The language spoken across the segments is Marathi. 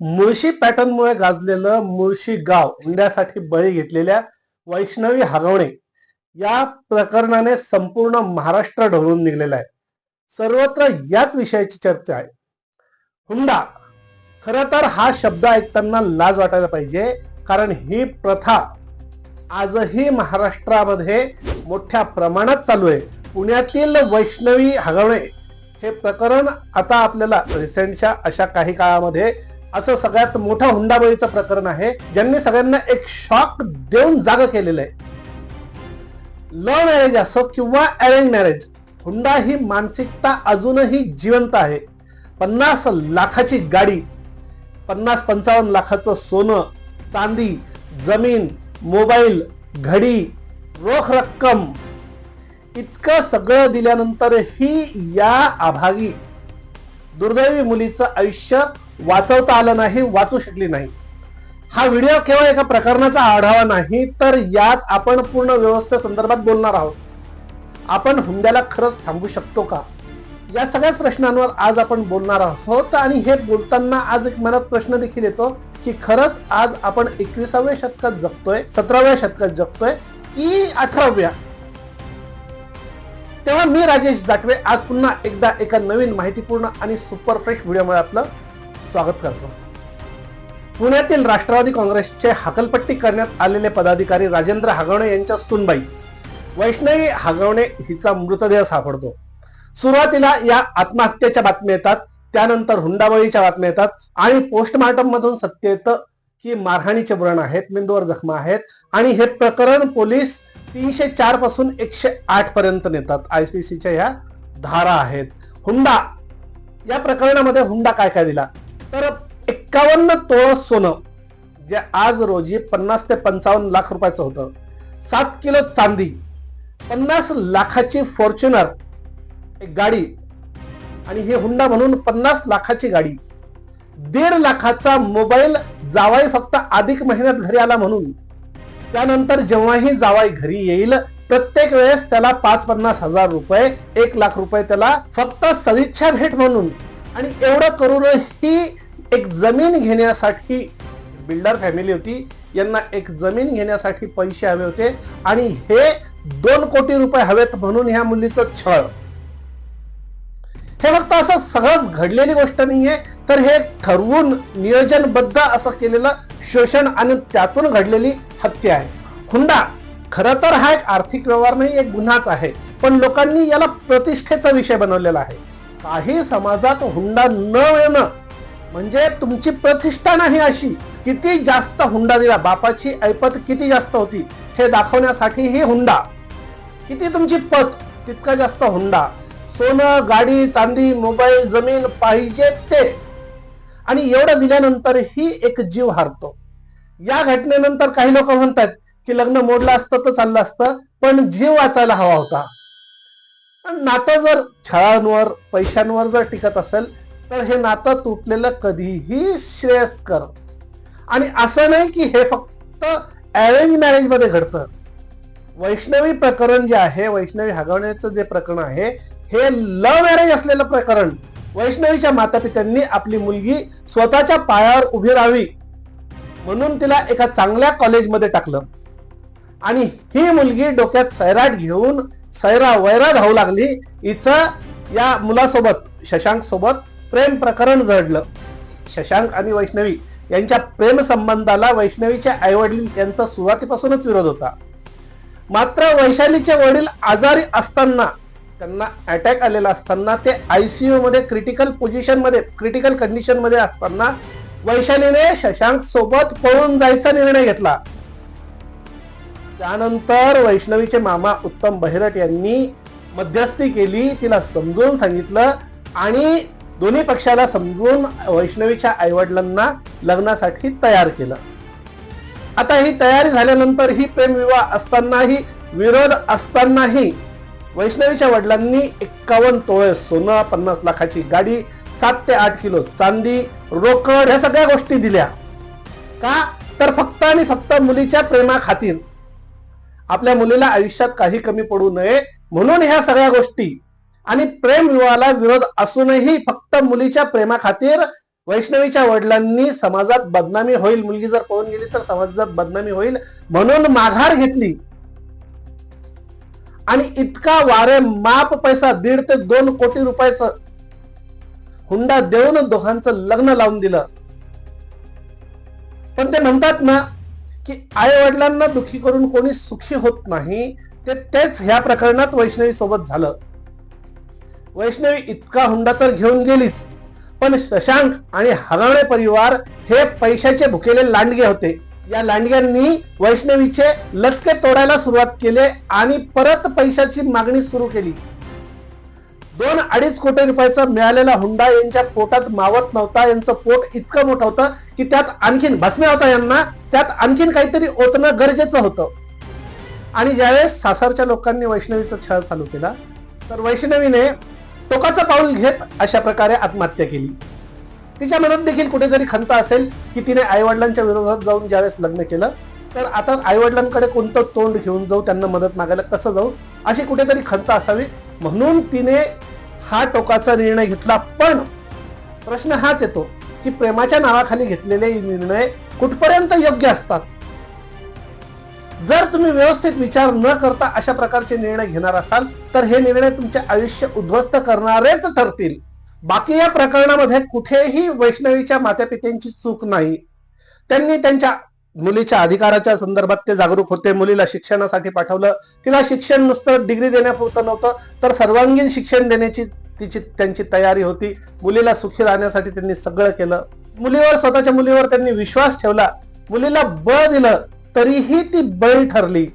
मुळशी पॅटर्नमुळे गाजलेलं मुळशी गाव हुंड्यासाठी बळी घेतलेल्या वैष्णवी हगवणे या प्रकरणाने संपूर्ण महाराष्ट्र ढवळून निघलेला आहे. सर्वत्र याच विषयाची चर्चा आहे. हुंडा खर तर हा शब्द ऐकताना लाज वाटायला पाहिजे कारण ही प्रथा आजही महाराष्ट्रामध्ये मोठ्या प्रमाणात चालू आहे. पुण्यातील वैष्णवी हगवणे हे प्रकरण आता आपल्याला रिसेंटच्या अशा काही काळामध्ये असं सगळ्यात मोठा हुंडाबळीचं प्रकरण आहे. ज्यांनी सगळ्यांना एक शॉक देऊन जाग केलेलं आहे. लव्ह मॅरेज असो किंवा अरेंज मॅरेज हुंडा ही मानसिकता अजूनही जिवंत आहे. पन्नास लाखाची गाडी पन्नास पंचावन्न लाखाचं सोनं चांदी जमीन मोबाईल घडी रोख रक्कम इतकं सगळं दिल्यानंतरही या अभागी दुर्दैवी मुलीचं आयुष्य वाचवता आलं नाही वाचू शकली नाही. हा व्हिडिओ केवळ एका प्रकरणाचा आढावा नाही तर यात आपण पूर्ण व्यवस्थेसंदर्भात बोलणार आहोत. आपण हुंड्याला खरंच थांबू शकतो का? या सगळ्याच प्रश्नांवर आज आपण बोलणार आहोत आणि हे बोलताना आज एक मनात प्रश्न देखील येतो की खरंच आज आपण एकविसाव्या शतकात जगतोय सतराव्या शतकात जगतोय की अठराव्या? तेव्हा मी राजेश जाटवे आज पुन्हा एकदा एका नवीन माहितीपूर्ण आणि सुपर फ्रेश व्हिडिओमध्ये आपलं स्वागत करतो. पुण्यातील राष्ट्रवादी काँग्रेसचे हकलपट्टी करण्यात आलेले पदाधिकारी राजेंद्र हागवणे यांच्या सुनबाई. वैष्णवी हागवणे हिचा मृतदेह सापडतो. सुरुवातीला या आत्महत्येच्या बातम्या येतात त्यानंतर हुंडाबळीच्या बातम्या येतात आणि पोस्टमार्टम मधून सत्य येतं की मारहाणीचे व्रण आहेत मेंदूवर जखमा आहेत आणि हे प्रकरण पोलीस तीनशे चारपासून एकशे आठ पर्यंत नेतात. आयसीसीच्या ह्या धारा आहेत. हुंडा या प्रकरणामध्ये हुंडा काय काय दिला? तर एक्कावन्न तोळ सोनं जे आज रोजी पन्नास ते पंचावन्न लाख रुपयाचं होतं. सात किलो चांदी पन्नास लाखाची फॉर्च्युनर एक गाडी आणि हे हुंडा म्हणून पन्नास लाखाची गाडी. दीड लाखाचा मोबाईल जावाई फक्त अधिक महिन्यात घरी आला म्हणून. त्यानंतर जेव्हाही जावाई घरी येईल प्रत्येक वेळेस त्याला पाच पन्नास हजार रुपये एक लाख रुपये त्याला फक्त सदिच्छा भेट म्हणून. आणि एवढं करूनही एक जमीन घेण्यासाठी बिल्डर फॅमिली होती. यांना एक जमीन घेण्यासाठी पैसे हवे होते. आणि हे दोन कोटी रुपये हवेत म्हणून ह्या मुलीचं छळ. हे फक्त असं सहज घडलेली गोष्ट नाहीये. तर हे ठरवून नियोजनबद्ध असं केलेलं शोषण आणि त्यातून घडलेली हत्या आहे. हुंडा खरं तर हा एक आर्थिक व्यवहार नाही एक गुन्हाच आहे. पण लोकांनी याला प्रतिष्ठेचा विषय बनवलेला आहे. काही समाजात हुंडा न मिळणं म्हणजे तुमची प्रतिष्ठा नाही अशी. किती जास्त हुंडा दिला. बापाची ऐपत किती जास्त होती. हे दाखवण्यासाठी ही हुंडा. किती तुमची पत तितका जास्त हुंडा. सोनं गाडी चांदी मोबाईल जमीन पाहिजे ते. आणि एवढं दिल्यानंतर ही एक जीव हारतो. या घटनेनंतर काही लोक म्हणतात की लग्न मोडलं असतं तर चाललं असतं पण जीव वाचायला हवा होता. पण नातं जर छळांवर पैशांवर जर टिकत असेल तर हे नातं तुटलेलं कधीही श्रेयस्कर आणि असं नाही की हे फक्त अरेंज मॅरेजमध्ये घडतं. वैष्णवी प्रकरण जे आहे वैष्णवी हगवण्याचं जे प्रकरण आहे हे लव्ह मॅरेज असलेलं प्रकरण. वैष्णवीच्या मातापित्यांनी आपली मुलगी स्वतःच्या पायावर उभी राहावी म्हणून तिला एका चांगल्या कॉलेजमध्ये टाकलं. आणि ही मुलगी डोक्यात सैराट घेऊन सैरा वैरा धावू लागली. हिचं या मुलासोबत शशांक सोबत प्रेम प्रकरण जडलं शशांक आणि वैष्णवी यांच्या प्रेम संबंधाला वैष्णवीच्या आईवडील यांचा सुरुवातीपासूनच विरोध होता. मात्र वैशालीचे वडील आजारी असताना त्यांना अटॅक आलेला असताना ते आयसीयू मध्ये क्रिटिकल पोझिशनमध्ये क्रिटिकल कंडिशनमध्ये असताना वैशालीने शशांक सोबत पळून जायचा निर्णय घेतला. त्यानंतर वैष्णवीचे मामा उत्तम बहिरट यांनी मध्यस्थी केली तिला समजून सांगितलं आणि दोन्ही पक्षाला समजून वैष्णवीच्या आईवडिलांना लग्नासाठी तयार केलं. आता ही तयारी झाल्यानंतर ही प्रेमविवाह असतानाही विरोध असतानाही वैष्णवीच्या वडिलांनी एक्कावन्न तोळे सोनं पन्नास लाखाची गाडी सात ते आठ किलो चांदी रोकड ह्या सगळ्या गोष्टी दिल्या. का? तर फक्त आणि फक्त मुलीच्या प्रेमा खातीर आपल्या मुलीला आयुष्यात काही कमी पडू नये म्हणून ह्या सगळ्या गोष्टी आणि प्रेम विवाहाला विरोध असूनही फक्त मुलीच्या प्रेमाखातीर वैष्णवीच्या वडिलांनी समाजात बदनामी होईल. मुलगी जर पळून गेली तर समाजात बदनामी होईल म्हणून माघार घेतली. आणि इतका वारे माप पैसा दीड ते दोन कोटी रुपयाचं हुंडा देऊन दोघांचं लग्न लावून दिलं. पण ते म्हणतात ना की आई वडिलांना दुखी करून कोणी सुखी होत नाही ते तेच ह्या प्रकरणात वैष्णवी सोबत झालं. वैष्णवी इतका हुंडा तर घेऊन गेलीच. पण शशांक आणि हगावणे परिवार हे पैशाचे भुकेले लांडगे होते. या लांडग्यांनी वैष्णवीचे लचके तोडायला सुरुवात केले आणि परत पैशाची मागणी सुरू केली. दोन अडीच कोटी रुपयाचा मिळालेला हुंडा यांच्या पोटात मावत नव्हता. यांचं पोट इतकं मोठं होतं की त्यात आणखीन भस्म्या होता यांना. त्यात आणखीन काहीतरी ओतणं गरजेचं होतं. आणि ज्यावेळेस सासरच्या लोकांनी वैष्णवीचा छळ चालू केला तर वैष्णवीने टोकाचं पाऊल घेत अशा प्रकारे आत्महत्या केली. तिच्या मनात देखील कुठेतरी खंत असेल की तिने आईवडिलांच्या विरोधात जाऊन ज्यावेळेस लग्न केलं तर आता आईवडिलांकडे कोणतं तोंड घेऊन जाऊ त्यांना मदत मागायला कसं जाऊ अशी कुठेतरी खंत असावी. म्हणून तिने हा टोकाचा निर्णय घेतला पण प्रश्न हाच येतो की प्रेमाच्या नावाखाली घेतलेले निर्णय कुठपर्यंत योग्य असतात? जर तुम्ही व्यवस्थित विचार न करता अशा प्रकारचे निर्णय घेणार असाल तर हे निर्णय तुमचे आयुष्य उद्ध्वस्त करणारेच ठरतील. बाकी या प्रकरणामध्ये कुठेही वैष्णवीच्या मातापित्यांची चूक नाही. त्यांनी त्यांच्या मुलीच्या अधिकाराच्या संदर्भात ते जागरूक होते. मुलीला शिक्षणासाठी पाठवलं. तिला शिक्षण नुसतं डिग्री देण्यापुरतं नव्हतं तर सर्वांगीण शिक्षण देण्याची तिची त्यांची तयारी होती. मुलीला सुखी राहण्यासाठी त्यांनी सगळं केलं. मुलीवर स्वतःच्या मुलीवर त्यांनी विश्वास ठेवला. मुलीला बळ दिलं. तरीही ती बळी ठरली.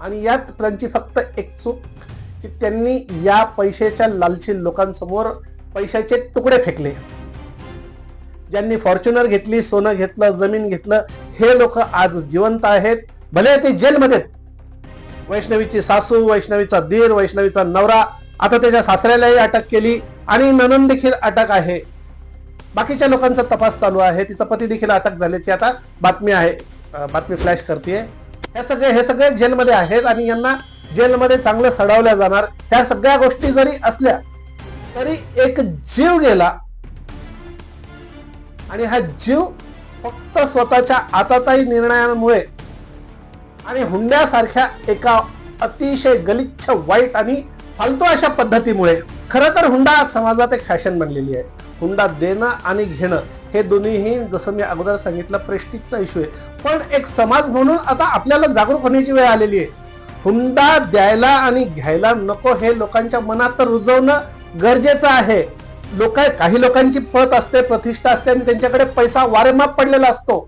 आणि यात त्यांची फक्त एक चूक की त्यांनी या पैशाच्या लालची लोकांसमोर पैशाचे तुकडे फेकले. ज्यांनी फॉर्च्युनर घेतली सोनं घेतलं जमीन घेतलं हे लोक आज जिवंत आहेत. भले ते जेलमध्ये वैष्णवीची सासू वैष्णवीचा दीर वैष्णवीचा नवरा आता त्याच्या सासऱ्यालाही अटक केली आणि ननन देखील अटक आहे. बाकीच्या लोकांचा तपास चालू आहे. तिचा पती देखील अटक झाल्याची आता बातमी आहे. बातमी फ्लॅश करते हे सगळे हे सगळे जेलमध्ये आहेत आणि यांना जेलमध्ये चांगलं सडवल्या जाणार. ह्या सगळ्या गोष्टी जरी असल्या तरी एक जीव गेला. आणि हा जीव फक्त स्वतःच्या आताताई निर्णयांमुळे आणि हुंड्यासारख्या एका अतिशय गलिच्छ वाईट आणि फालतू अशा पद्धतीमुळे. खरं तर हुंडा समाजात एक फॅशन बनलेली आहे. हुंडा देणं आणि घेणं. हे दोन्हीही जसं मी अगोदर सांगितलं प्रेस्टिजचा इश्यू आहे. पण एक समाज म्हणून आता आपल्याला जागरूक होण्याची वेळ आलेली आहे. हुंडा द्यायला आणि घ्यायला नको हे लोकांच्या मनात रुजवणं गरजेचं आहे. लोक काही लोकांची पत असते प्रतिष्ठा असते आणि त्यांच्याकडे पैसा वारेमाप पडलेला असतो.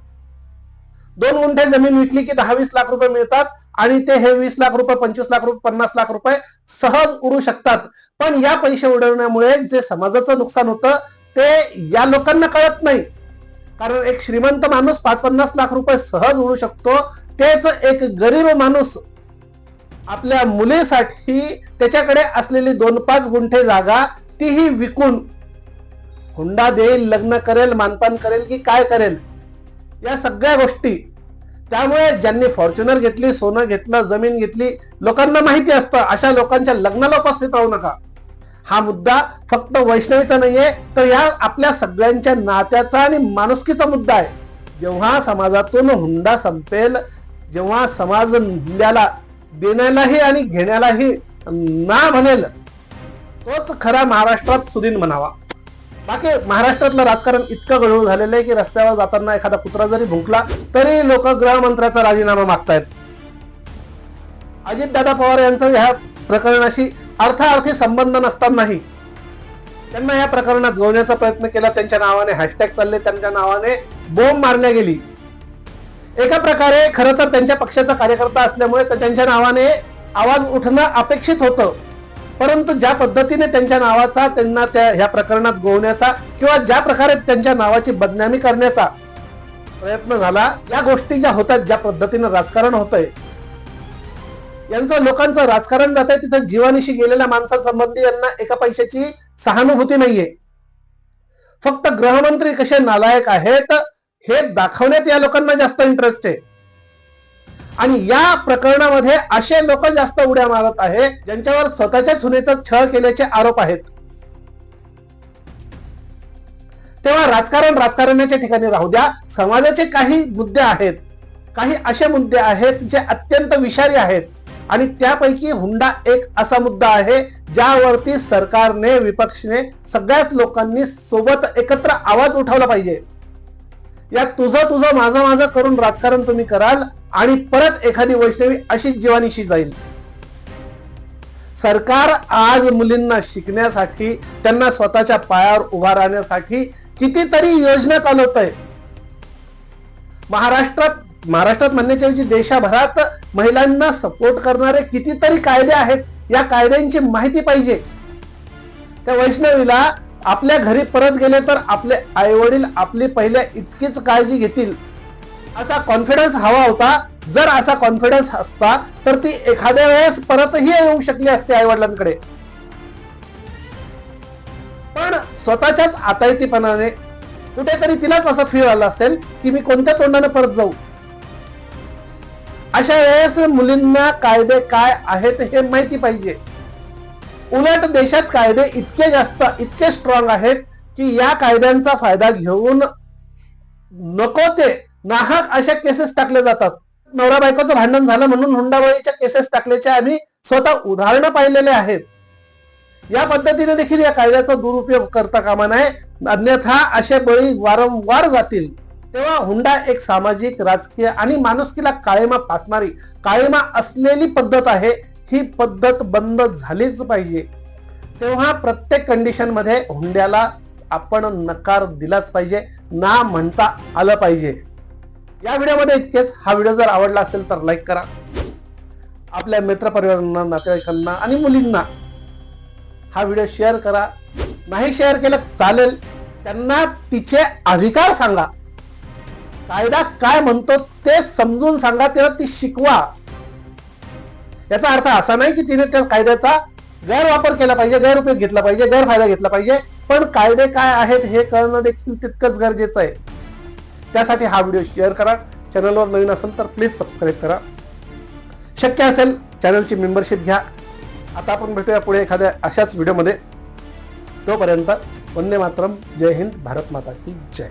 दोन गुंठे जमीन विकली की दहा वीस लाख रुपये मिळतात आणि ते हे वीस लाख रुपये पंचवीस लाख रुपये पन्नास लाख रुपये सहज उडू शकतात. पण या पैसे उडवण्यामुळे जे समाजाचं नुकसान होतं ते या लोकांना कळत नाही. कारण एक श्रीमंत माणूस पाच पन्नास लाख रुपये सहज उडू शकतो तेच एक गरीब माणूस आपल्या मुलीसाठी त्याच्याकडे असलेली दोन पाच गुंठे जागा तीही विकून हुंडा देईल लग्न करेल मानपान करेल की काय करेल या सगळ्या गोष्टी. त्यामुळे ज्यांनी फॉर्च्युनर घेतली सोनं घेतलं जमीन घेतली लोकांना माहिती असतं अशा लोकांच्या लग्नाला उपस्थित राहू नका. हा मुद्दा फक्त वैष्णवीचा नाहीये तर या आपल्या सगळ्यांच्या नात्याचा आणि माणुसकीचा मुद्दा आहे. जेव्हा समाजातून हुंडा संपेल जेव्हा समाज हुंड्याला देण्यालाही आणि घेण्यालाही ना म्हणेल तोच खरा महाराष्ट्रात सुदीन म्हणावा. बाकी महाराष्ट्रातलं राजकारण इतकं गढूळ झालेलं आहे की रस्त्यावर जाताना एखादा कुत्रा जरी भुंकला तरी लोक गृहमंत्र्याचा राजीनामा मागतायत. अजितदादा पवार यांचा ह्या प्रकरणाशी अर्थार्थी संबंध नसतानाही त्यांना या प्रकरणात गोवण्याचा प्रयत्न केला. त्यांच्या नावाने हॅशटॅग चालले त्यांच्या नावाने बोंब मारण्या गेली. एका प्रकारे खरं तर त्यांच्या पक्षाचा कार्यकर्ता असल्यामुळे तर त्यांच्या नावाने आवाज उठणं अपेक्षित होतं. परंतु ज्या पद्धतीने त्यांच्या नावाचा त्यांना त्या ह्या प्रकरणात गोवण्याचा किंवा ज्या प्रकारे त्यांच्या नावाची बदनामी करण्याचा प्रयत्न झाला या गोष्टी ज्या होतात ज्या पद्धतीनं राजकारण होतंय यांचं लोकांचं राजकारण जात आहे तिथं जीवानिशी गेलेल्या माणसांसंबंधी यांना एका पैशाची सहानुभूती नाहीये. फक्त गृहमंत्री कसे नालायक आहेत हे दाखवण्यात या लोकांना जास्त इंटरेस्ट आहे. आणि या प्रकरणामध्ये असे लोक जास्त उड्या मारत आहे ज्यांच्यावर स्वतःच्या सुनेचा छळ केल्याचे आरोप आहेत. तेव्हा राजकारण राजकारणाच्या ठिकाणी राहू द्या. समाजाचे काही मुद्दे आहेत. काही असे मुद्दे आहेत जे अत्यंत विषारी आहेत. आणि त्यापैकी हुंडा एक असा मुद्दा आहे ज्यावरती सरकारने विपक्षने सगळ्याच लोकांनी सोबत एकत्र आवाज उठवला पाहिजे. या तुझं तुझं माझं माझं करून राजकारण तुम्ही कराल आणि परत एखादी वैष्णवी अशीच जीवानीशी जाईल. सरकार आज मुलींना शिकण्यासाठी त्यांना स्वतःच्या पायावर उभा राहण्यासाठी कितीतरी योजना चालवत आहे महाराष्ट्रात महाराष्ट्रात म्हणण्याच्याऐवजी देशाभरात महिलांना सपोर्ट करणारे कितीतरी कायदे आहेत या कायद्यांची माहिती पाहिजे. त्या वैष्णवीला आपल्या घरी परत गेले तर आपले आई वडील आपली पहिल्या इतकीच काळजी घेतील. असा कॉन्फिडन्स हवा होता. जर असा कॉन्फिडन्स असता तर ती एखाद्या वेळेस परतही येऊ शकली असते आई वडिलांकडे पण स्वतःच्याच आतायतीपणाने कुठेतरी तिलाच असं फील आलं असेल की मी कोणत्या तोंडाने परत जाऊ? अशा वेळेस मुलींना कायदे काय आहेत हे माहिती पाहिजे. उलट देशात कायदे इतके जास्त इतके स्ट्रॉंग आहेत की या कायद्यांचा फायदा घेऊन नको ते. नाहक अशा केसेस टाकले जातात. नवरा बायकोचं भांडण झालं म्हणून हुंडाबळीच्या केसेस टाकल्याचे आम्ही स्वतः उदाहरणं पाहिलेले आहेत. या पद्धतीने देखील या कायद्याचा दुरुपयोग करता कामा नये. अन्यथा असे बळी वारंवार जातील. तेव्हा हुंडा एक सामाजिक राजकीय आणि माणुसकीला काळेमा फासणारी काळेमा असलेली पद्धत आहे. ही पद्धत बंद झालीच पाहिजे. तेव्हा प्रत्येक कंडिशनमध्ये हुंड्याला आपण नकार दिलाच पाहिजे ना म्हणता आलं पाहिजे. या व्हिडिओमध्ये इतकेच. हा व्हिडिओ जर आवडला असेल तर लाईक करा. आपल्या मित्रपरिवारांना नातेवाईकांना आणि मुलींना हा व्हिडिओ शेअर करा. नाही शेअर केलं चालेल. त्यांना तिचे अधिकार सांगा. कायदा काय म्हणतो ते समजून सांगा तेव्हा ती शिकवा. याचा अर्थ असा नाही की तिने त्या कायद्याचा गैरवापर केला पाहिजे गैरउपयोग घेतला पाहिजे गैरफायदा घेतला पाहिजे पण कायदे काय आहेत हे कळणं देखील तितकंच गरजेचं आहे. त्यासाठी हा व्हिडिओ शेअर करा. चॅनलवर नवीन असेल तर प्लीज सबस्क्राईब करा. शक्य असेल चॅनलची मेंबरशिप घ्या. आता आपण भेटूया पुढे एखाद्या अशाच व्हिडिओमध्ये. तोपर्यंत वंदे मातरम. जय हिंद. भारत माता की जय.